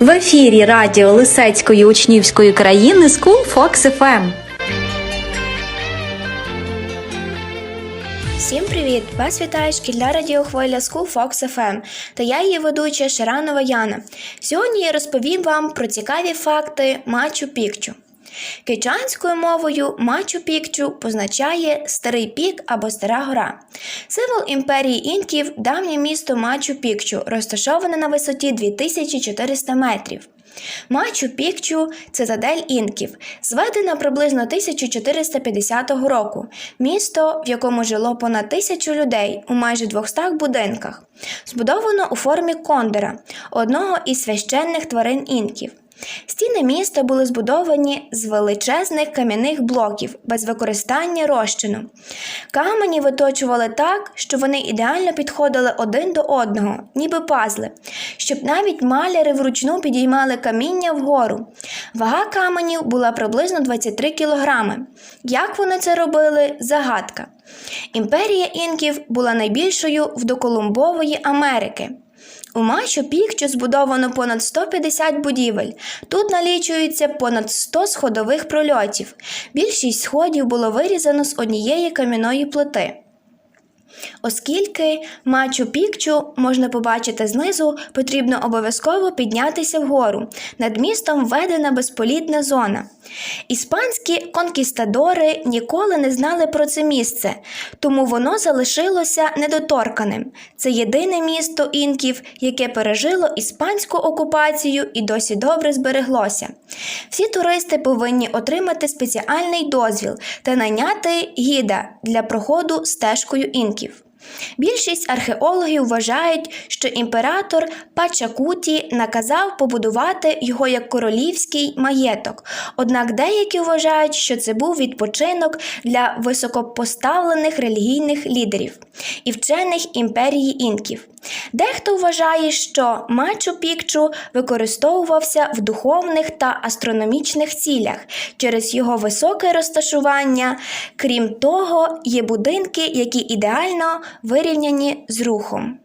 В ефірі радіо Лисецької учнівської країни School Fox FM. Всім привіт! Вас вітає шкільна радіохвиля School Fox FM та я її ведуча Шаранова Яна. Сьогодні я розповім вам про цікаві факти Мачу Пікчу. Кичанською мовою Мачу Пікчу позначає старий пік або стара гора. Символ імперії інків давнє місто Мачу Пікчу, розташоване на висоті 2400 метрів. Мачу Пікчу цитадель інків, зведена приблизно 1450 року, місто, в якому жило понад тисячу людей у майже 200 будинках, збудовано у формі кондора, одного із священних тварин інків. Стіни міста були збудовані з величезних кам'яних блоків без використання розчину. Камені виточували так, що вони ідеально підходили один до одного, ніби пазли, щоб навіть маляри вручну підіймали каміння вгору. Вага каменів була приблизно 23 кілограми. Як вони це робили загадка. Імперія інків була найбільшою в доколумбової Америки. У Мачу Пікчу збудовано понад 150 будівель. Тут налічується понад 100 сходових прольотів. Більшість сходів було вирізано з однієї кам'яної плити. Оскільки Мачу Пікчу можна побачити знизу, потрібно обов'язково піднятися вгору. Над містом введена безполітна зона. Іспанські конкістадори ніколи не знали про це місце, тому воно залишилося недоторканим. Це єдине місто інків, яке пережило іспанську окупацію і досі добре збереглося. Всі туристи повинні отримати спеціальний дозвіл та найняти гіда для проходу стежкою інків. Більшість археологів вважають, що імператор Пачакуті наказав побудувати його як королівський маєток. Однак деякі вважають, що це був відпочинок для високопоставлених релігійних лідерів і вчених імперії інків. Дехто вважає, що Мачу Пікчу використовувався в духовних та астрономічних цілях через його високе розташування. Крім того, є будинки, які ідеально вирівняні з рухом.